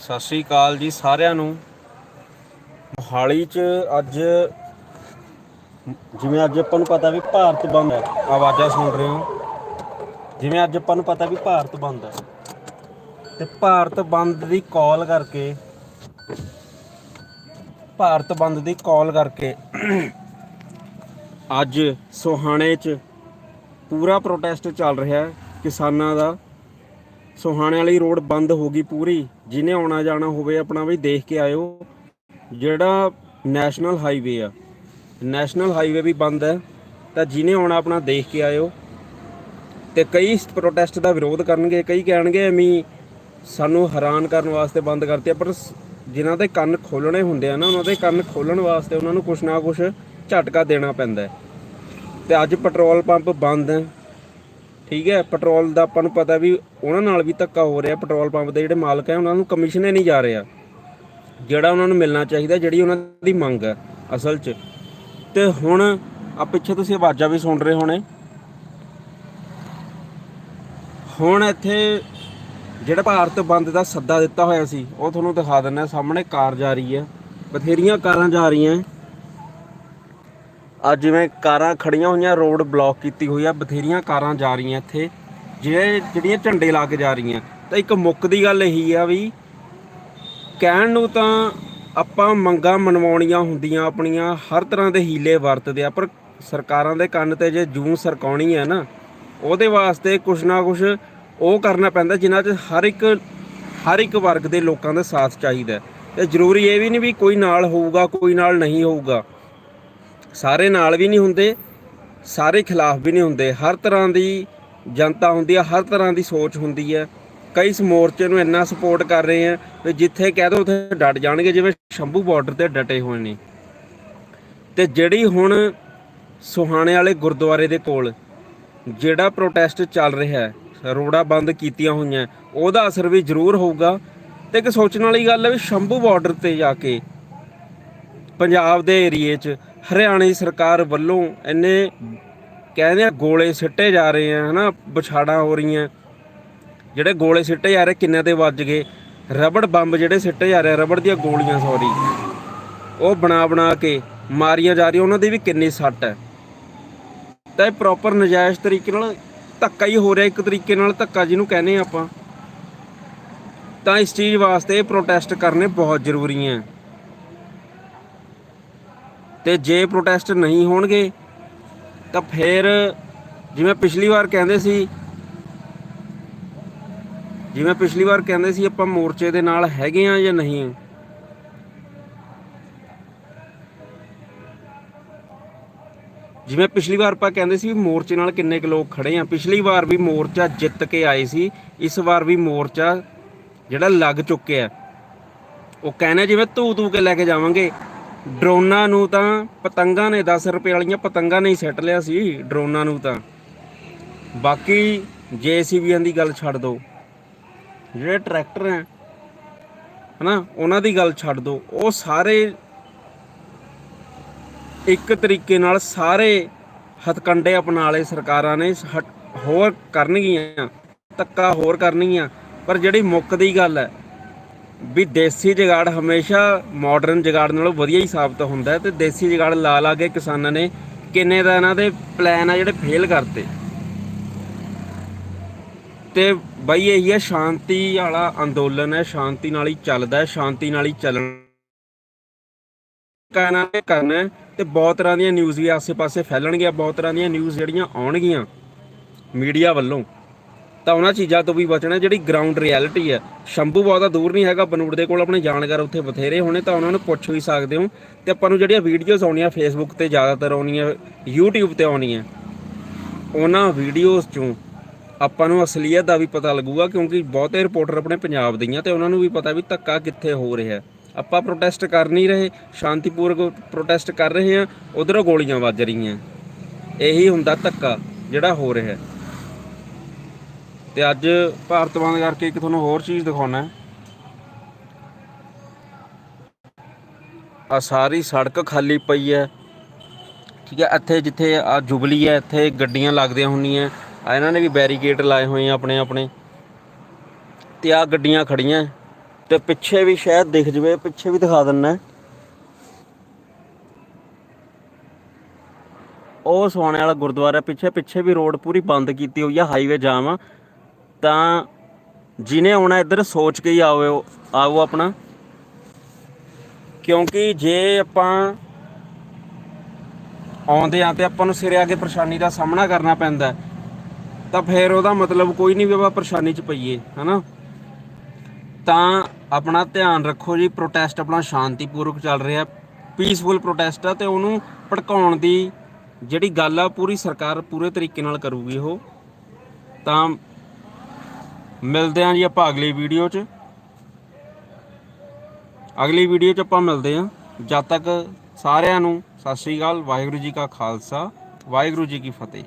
ਸਤਿ ਸ਼੍ਰੀ ਅਕਾਲ ਜੀ ਸਾਰਿਆਂ ਨੂੰ। ਮੋਹਾਲੀ 'ਚ ਅੱਜ ਜਿਵੇਂ ਅੱਜ ਆਪਾਂ ਨੂੰ ਪਤਾ ਵੀ ਭਾਰਤ ਬੰਦ ਹੈ। ਆਵਾਜ਼ਾਂ ਸੁਣ ਰਹੇ ਹੋ। ਜਿਵੇਂ ਅੱਜ ਆਪਾਂ ਨੂੰ ਪਤਾ ਵੀ ਭਾਰਤ ਬੰਦ ਹੈ। ਤੇ ਭਾਰਤ ਬੰਦ ਦੀ ਕਾਲ ਕਰਕੇ, ਭਾਰਤ ਬੰਦ ਦੀ ਕਾਲ ਕਰਕੇ ਅੱਜ ਸੋਹਾਣੇ 'ਚ ਪੂਰਾ ਪ੍ਰੋਟੈਸਟ ਚੱਲ ਰਿਹਾ ਹੈ ਕਿਸਾਨਾਂ ਦਾ। ਸੋਹਾਣੇ ਵਾਲੀ ਰੋਡ ਬੰਦ ਹੋ ਗਈ ਪੂਰੀ। ਜਿਹਨੇ ਆਉਣਾ ਜਾਣਾ ਹੋਵੇ ਆਪਣਾ ਵੀ ਦੇਖ ਕੇ ਆਇਓ। ਜਿਹੜਾ ਨੈਸ਼ਨਲ ਹਾਈਵੇ ਆ, ਨੈਸ਼ਨਲ ਹਾਈਵੇ ਵੀ ਬੰਦ ਹੈ। ਤਾਂ ਜਿਹਨੇ ਆਉਣਾ ਆਪਣਾ ਦੇਖ ਕੇ ਆਇਓ। ਤੇ ਕਈ ਪ੍ਰੋਟੈਸਟ ਦਾ ਵਿਰੋਧ ਕਰਨਗੇ, ਕਈ ਕਹਿਣਗੇ ਐਵੇਂ ਸਾਨੂੰ ਹੈਰਾਨ ਕਰਨ ਵਾਸਤੇ ਬੰਦ ਕਰਤੇ ਪਰ ਜਿਨ੍ਹਾਂ ਦੇ ਕੰਨ ਖੋਲਣੇ ਹੁੰਦੇ ਆ ਨਾ, ਉਹਨਾਂ ਦੇ ਕੰਨ ਖੋਲਣ ਵਾਸਤੇ ਉਹਨਾਂ ਨੂੰ ਕੁਛ ਨਾ ਕੁਛ ਝਟਕਾ ਦੇਣਾ ਪੈਂਦਾ ਹੈ। ਤੇ ਅੱਜ ਪੈਟਰੋਲ ਪੰਪ ਬੰਦ ਹੈ। ਠੀਕ ਹੈ, ਪੈਟਰੋਲ ਦਾ ਆਪਾਂ ਨੂੰ ਪਤਾ ਵੀ ਉਹਨਾਂ ਨਾਲ ਵੀ ਧੱਕਾ ਹੋ ਰਿਹਾ, ਪੈਟਰੋਲ ਪੰਪ ਦੇ ਜਿਹੜੇ ਮਾਲਕ ਹੈ, ਉਹਨਾਂ ਨੂੰ ਕਮਿਸ਼ਨ ਹੀ ਨਹੀਂ ਜਾ ਰਿਹਾ। ਜਿਹੜਾ ਉਹਨਾਂ ਨੂੰ ਮਿਲਣਾ ਚਾਹੀਦਾ, ਜਿਹੜੀ ਉਹਨਾਂ ਦੀ ਮੰਗ ਹੈ, ਅਸਲ 'ਚ। ਤੇ ਹੁਣ ਆ ਪਿੱਛੇ ਤੁਸੀਂ ਆਵਾਜ਼ਾਂ ਵੀ ਸੁਣ ਰਹੇ ਹੋਣੇ। ਹੁਣ ਇੱਥੇ ਜਿਹੜਾ ਭਾਰਤ ਬੰਦ ਦਾ ਸੱਦਾ ਦਿੱਤਾ ਹੋਇਆ ਸੀ, ਉਹ ਤੁਹਾਨੂੰ ਦਿਖਾ ਦਿੰਦਾ, ਸਾਹਮਣੇ ਕਾਰ ਜਾ ਰਹੀ ਹੈ, ਬਥੇਰੀਆਂ ਕਾਰਾਂ ਜਾ ਰਹੀਆਂ। ਅੱਜ ਜਿਵੇਂ ਕਾਰਾਂ ਖੜੀਆਂ ਹੋਈਆਂ, ਰੋਡ ਬਲੌਕ ਕੀਤੀ ਹੋਈ ਆ, ਬਥੇਰੀਆਂ ਕਾਰਾਂ ਜਾ ਰਹੀਆਂ ਇੱਥੇ ਜਿਹੜੇ ਜਿਹੜੀਆਂ ਝੰਡੇ ਲਾ ਕੇ ਜਾ ਰਹੀਆਂ, ਤਾਂ ਇੱਕ ਮੁੱਕ ਦੀ ਗੱਲ ਇਹੀ ਆ ਵੀ ਕਹਿਣ ਨੂੰ ਤਾਂ ਆਪਾਂ ਮੰਗਾਂ ਮਨਵਾਉਣੀਆਂ ਹੁੰਦੀਆਂ ਆਪਣੀਆਂ, ਹਰ ਤਰ੍ਹਾਂ ਦੇ ਹੀਲੇ ਵਰਤਦੇ ਆ, ਪਰ ਸਰਕਾਰਾਂ ਦੇ ਕੰਨ ਤੇ ਜੇ ਜੂੰ ਸਰਕਾਉਣੀ ਹੈ ਨਾ, ਉਹਦੇ ਵਾਸਤੇ ਕੁਛ ਨਾ ਕੁਛ ਉਹ ਕਰਨਾ ਪੈਂਦਾ, ਜਿਨ੍ਹਾਂ 'ਚ ਹਰ ਇੱਕ ਹਰ ਇੱਕ ਵਰਗ ਦੇ ਲੋਕਾਂ ਦਾ ਸਾਥ ਚਾਹੀਦਾ ਹੈ। ਤੇ ਜ਼ਰੂਰੀ ਇਹ ਵੀ ਨਹੀਂ ਵੀ ਕੋਈ ਨਾਲ ਹੋਊਗਾ, ਕੋਈ ਨਾਲ ਨਹੀਂ ਹੋਊਗਾ ਸਾਰੇ ਨਾਲ ਵੀ ਨਹੀਂ ਹੁੰਦੇ, ਸਾਰੇ ਖਿਲਾਫ ਵੀ ਨਹੀਂ ਹੁੰਦੇ। ਹਰ ਤਰ੍ਹਾਂ ਦੀ ਜਨਤਾ ਹੁੰਦੀ ਹੈ ਹਰ ਤਰ੍ਹਾਂ ਦੀ ਸੋਚ ਹੁੰਦੀ ਹੈ ਕਈ ਇਸ ਮੋਰਚੇ ਨੂੰ ਇੰਨਾ ਸਪੋਰਟ ਕਰ ਰਹੇ ਆ ਵੀ ਜਿੱਥੇ ਕਹਿ ਦੋ ਉੱਥੇ ਡਟ ਜਾਣਗੇ, ਜਿਵੇਂ ਸ਼ੰਭੂ ਬਾਰਡਰ ਤੇ ਡਟੇ ਹੋਏ ਨੇ। ਤੇ ਜਿਹੜੀ ਹੁਣ ਸੁਹਾਣੇ ਵਾਲੇ ਗੁਰਦੁਆਰੇ ਦੇ ਕੋਲ ਜਿਹੜਾ ਪ੍ਰੋਟੈਸਟ ਚੱਲ ਰਿਹਾ ਹੈ ਰੋੜਾ ਬੰਦ ਕੀਤੀਆਂ ਹੋਈਆਂ, ਉਹਦਾ ਅਸਰ ਵੀ ਜ਼ਰੂਰ ਹੋਊਗਾ। ਤੇ ਇੱਕ ਸੋਚਣ ਵਾਲੀ ਗੱਲ ਹੈ ਵੀ ਸ਼ੰਭੂ ਬਾਰਡਰ ਤੇ ਜਾ ਕੇ ਪੰਜਾਬ ਦੇ ਏਰੀਏ 'ਚ ਹਰਿਆਣੇ ਦੀ ਸਰਕਾਰ ਵੱਲੋਂ ਇੰਨੇ ਕਹਿੰਦੇ ਆ ਗੋਲੇ ਸਿੱਟੇ ਜਾ ਰਹੇ ਆ, ਹਨਾ ਵਿਛਾੜਾਂ ਹੋ ਰਹੀਆਂ। ਜਿਹੜੇ ਗੋਲੇ ਸਿੱਟੇ ਜਾ ਰਹੇ ਕਿੰਨੇ ਤੇ ਵੱਜ ਗਏ? ਰਬੜ ਬੰਬ ਜਿਹੜੇ ਸਿੱਟੇ ਜਾ ਰਹੇ ਰਬੜ ਦੀਆਂ ਗੋਲੀਆਂ ਸੌਰੀ ਉਹ ਬਣਾ ਬਣਾ ਕੇ ਮਾਰੀਆਂ ਜਾ ਰਹੀਆਂ, ਉਹਨਾਂ ਦੀ ਵੀ ਕਿੰਨੀ ਸੱਟ ਹੈ। ਤਾਂ ਇਹ ਪ੍ਰੋਪਰ ਨਜਾਇਜ਼ ਤਰੀਕੇ ਨਾਲ ਧੱਕਾ ਹੀ ਹੋ ਰਿਹਾ, ਇੱਕ ਤਰੀਕੇ ਨਾਲ ਧੱਕਾ ਜਿਹਨੂੰ ਕਹਿੰਦੇ ਆ ਆਪਾਂ। ਤਾਂ ਇਸ ਚੀਜ਼ ਵਾਸਤੇ ਇਹ ਪ੍ਰੋਟੈਸਟ ਕਰਨੇ ਬਹੁਤ ਜ਼ਰੂਰੀ ਹੈ। ਤੇ ਜੇ ਪ੍ਰੋਟੈਸਟ ਨਹੀਂ ਹੋਣਗੇ, ਤਾਂ ਫਿਰ ਜਿਵੇਂ ਪਿਛਲੀ ਵਾਰ ਕਹਿੰਦੇ ਸੀ, ਜਿਵੇਂ ਪਿਛਲੀ ਵਾਰ ਕਹਿੰਦੇ ਸੀ ਆਪਾਂ ਮੋਰਚੇ ਦੇ ਨਾਲ ਹੈਗੇ ਆ ਜਾਂ ਨਹੀਂ ਜਿਵੇਂ ਪਿਛਲੀ ਵਾਰ ਆਪਾਂ ਕਹਿੰਦੇ ਸੀ ਵੀ ਮੋਰਚੇ ਨਾਲ ਕਿੰਨੇ ਕੁ ਲੋਕ ਖੜੇ ਆ, ਪਿਛਲੀ ਵਾਰ ਵੀ ਮੋਰਚਾ ਜਿੱਤ ਕੇ ਆਏ ਸੀ, ਇਸ ਵਾਰ ਵੀ ਮੋਰਚਾ ਜਿਹੜਾ ਲੱਗ ਚੁੱਕਿਆ, ਉਹ ਕਹਿੰਦੇ ਜਿਵੇਂ ਧੂ ਧੂ ਕੇ ਲੈ ਕੇ ਜਾਵਾਂਗੇ ਡਰੋਨਾਂ ਨੂੰ ਤਾਂ ਪਤੰਗਾਂ ਨੇ 10 ਰੁਪਏ ਵਾਲੀਆਂ ਪਤੰਗਾਂ ਨੇ ਹੀ ਸੱਟ ਲਿਆ ਸੀ ਡਰੋਨਾਂ ਨੂੰ ਤਾਂ। ਬਾਕੀ ਜੇਸੀਬੀਆਂ ਦੀ ਗੱਲ ਛੱਡ ਦਿਓ ਜਿਹੜੇ ਟਰੈਕਟਰ ਹੈ, ਹਨਾ, ਉਹਨਾਂ ਦੀ ਗੱਲ ਛੱਡ ਦਿਓ ਉਹ ਸਾਰੇ ਇੱਕ ਤਰੀਕੇ ਨਾਲ ਸਾਰੇ ਹਥਕੰਡੇ ਅਪਣਾ ਲਏ ਸਰਕਾਰਾਂ ਨੇ। ਹਟ- ਹੋਰ ਕਰਨਗੀਆਂ ਧੱਕਾ ਹੋਰ ਕਰਨਗੀਆਂ। ਪਰ ਜਿਹੜੀ ਮੁੱਕ ਦੀ ਗੱਲ ਹੈ ਵੀ ਦੇਸੀ ਜੁਗਾੜ ਹਮੇਸ਼ਾ ਮਾਡਰਨ ਜੁਗਾੜ ਨਾਲੋਂ ਵਧੀਆ ਹੀ ਸਾਬਤ ਹੁੰਦਾ ਹੈ ਤੇ ਦੇਸੀ ਜੁਗਾੜ ਲਾ ਲਾ ਕੇ ਕਿਸਾਨਾਂ ਨੇ ਕਿੰਨੇ ਦਾ ਇਹਨਾਂ ਦੇ ਪਲਾਨ ਆ ਜਿਹੜੇ ਫੇਲ ਕਰਤੇ। ਤੇ ਬਈ ਇਹੀ ਹੈ ਸ਼ਾਂਤੀ ਵਾਲਾ ਅੰਦੋਲਨ ਹੈ, ਸ਼ਾਂਤੀ ਨਾਲ ਹੀ ਚੱਲਦਾ ਹੈ, ਸ਼ਾਂਤੀ ਨਾਲ ਹੀ ਚੱਲਣ ਕਹਿਣਾ ਨੇ ਕਰਨਾ ਹੈ ਤੇ ਬਹੁਤ ਤਰ੍ਹਾਂ ਦੀਆਂ ਨਿਊਜ਼ ਵੀ ਆਸੇ-ਪਾਸੇ ਫੈਲਣਗੀਆਂ, ਬਹੁਤ ਤਰ੍ਹਾਂ ਦੀਆਂ ਨਿਊਜ਼ ਜਿਹੜੀਆਂ ਆਉਣਗੀਆਂ ਮੀਡੀਆ ਵੱਲੋਂ। ਤਾਂ ਉਹਨਾਂ ਚੀਜ਼ਾਂ ਤੋਂ ਵੀ ਬਚਣਾ, ਜਿਹੜੀ ਗਰਾਊਂਡ ਰਿਐਲਿਟੀ ਹੈ। ਸ਼ੰਭੂ ਬਹੁਤਾ ਦੂਰ ਨਹੀਂ ਹੈਗਾ, ਬਨੂੜ ਦੇ ਕੋਲ ਆਪਣੇ ਜਾਣਕਾਰ ਉੱਥੇ ਬਥੇਰੇ ਹੋਣੇ, ਤਾਂ ਉਹਨਾਂ ਨੂੰ ਪੁੱਛ ਵੀ ਸਕਦੇ ਹੋ। ਤੇ ਆਪਾਂ ਨੂੰ ਜਿਹੜੀਆਂ ਵੀਡੀਓਜ਼ ਆਉਣੀਆਂ ਫੇਸਬੁੱਕ ਤੇ ਜ਼ਿਆਦਾਤਰ ਆਉਣੀਆਂ, YouTube ਤੇ ਆਉਣੀਆਂ, ਉਹਨਾਂ ਵੀਡੀਓਜ਼ ਚੋਂ ਆਪਾਂ ਨੂੰ ਅਸਲੀਅਤ ਦਾ ਵੀ ਪਤਾ ਲੱਗੂਗਾ, ਕਿਉਂਕਿ ਬਹੁਤੇ ਰਿਪੋਰਟਰ ਆਪਣੇ ਪੰਜਾਬ ਦੀਆਂ ਹੀ ਤੇ ਉਹਨਾਂ ਨੂੰ ਵੀ ਪਤਾ ਵੀ ਧੱਕਾ ਕਿੱਥੇ ਹੋ ਰਿਹਾ ਆਪਾਂ ਪ੍ਰੋਟੈਸਟ ਕਰ ਨਹੀਂ ਰਹੇ ਸ਼ਾਂਤੀਪੂਰਵਕ ਪ੍ਰੋਟੈਸਟ ਕਰ ਰਹੇ ਹਾਂ, ਉਧਰੋਂ ਗੋਲੀਆਂ ਵੱਜ ਰਹੀਆਂ। ਇਹੀ ਹੁੰਦਾ ਧੱਕਾ ਜਿਹੜਾ ਹੋ ਰਿਹਾ ਤੇ ਅੱਜ ਭਾਰਤ ਬੰਦ ਕਰਕੇ ਇੱਕ ਤੁਹਾਨੂੰ ਹੋਰ ਚੀਜ਼ ਦਿਖਾਉਣਾ ਹੈ। ਆ ਸਾਰੀ ਸੜਕ ਖਾਲੀ ਪਈ ਹੈ। ਠੀਕ ਹੈ, ਇੱਥੇ ਜਿੱਥੇ ਆ ਜੁਬਲੀ ਹੈ, ਇੱਥੇ ਗੱਡੀਆਂ ਲੱਗਦੀਆਂ ਹੁੰਦੀਆਂ। ਆ ਇਹਨਾਂ ਨੇ ਵੀ ਬੈਰੀਕੇਡ ਲਾਏ ਹੋਏ ਆ ਆਪਣੇ ਆਪਣੇ। ਤੇ ਆ ਗੱਡੀਆਂ ਖੜੀਆਂ। ਤੇ ਪਿੱਛੇ ਵੀ ਸ਼ਾਇਦ ਦਿਖ ਜਵੇ, ਪਿੱਛੇ ਵੀ ਦਿਖਾ ਦਿੰਨਾ ਉਹ ਸੋਹਣੇ ਵਾਲਾ ਗੁਰਦੁਆਰਾ ਪਿੱਛੇ ਪਿੱਛੇ ਵੀ ਰੋਡ ਪੂਰੀ ਬੰਦ ਕੀਤੀ ਹੋਈ ਆ ਹਾਈਵੇ ਜਾਮ ਆ। ਤਾਂ ਜਿਹਨੇ ਆਉਣਾ ਇੱਧਰ, ਸੋਚ ਕੇ ਹੀ ਆਓ ਆਓ ਆਪਣਾ। ਕਿਉਂਕਿ ਜੇ ਆਪਾਂ ਆਉਂਦੇ ਆ ਤੇ ਆਪਾਂ ਨੂੰ ਸਿਰੇ ਆ ਕੇ ਪਰੇਸ਼ਾਨੀ ਦਾ ਸਾਹਮਣਾ ਕਰਨਾ ਪੈਂਦਾ ਤਾਂ ਫਿਰ ਉਹਦਾ ਮਤਲਬ ਕੋਈ ਨਹੀਂ ਵੀ ਆਪਾਂ ਪਰੇਸ਼ਾਨੀ 'ਚ ਪਈਏ, ਹਨਾ? ਤਾਂ ਆਪਣਾ ਧਿਆਨ ਰੱਖੋ ਜੀ ਪ੍ਰੋਟੈਸਟ ਆਪਣਾ ਸ਼ਾਂਤੀਪੂਰਵਕ ਚੱਲ ਰਿਹਾ ਪੀਸਫੁਲ ਪ੍ਰੋਟੈਸਟ ਆ ਤੇ ਉਹਨੂੰ ਭੜਕਾਉਣ ਦੀ ਜਿਹੜੀ ਗੱਲ ਆ ਪੂਰੀ ਸਰਕਾਰ ਪੂਰੇ ਤਰੀਕੇ ਨਾਲ ਕਰੂਗੀ ਉਹ। ਤਾਂ ਮਿਲਦੇ ਆਂ ਜੀ ਆਪਾਂ ਅਗਲੀ ਵੀਡੀਓ 'ਚ। ਅਗਲੀ ਵੀਡੀਓ 'ਚ ਆਪਾਂ ਮਿਲਦੇ ਆਂ। ਜਦ ਤੱਕ ਸਾਰਿਆਂ ਨੂੰ ਸਤਿ ਸ਼੍ਰੀ ਅਕਾਲ, ਵਾਹਿਗੁਰੂ ਜੀ ਕਾ ਖਾਲਸਾ, ਵਾਹਿਗੁਰੂ ਜੀ ਕੀ ਫਤਿਹ।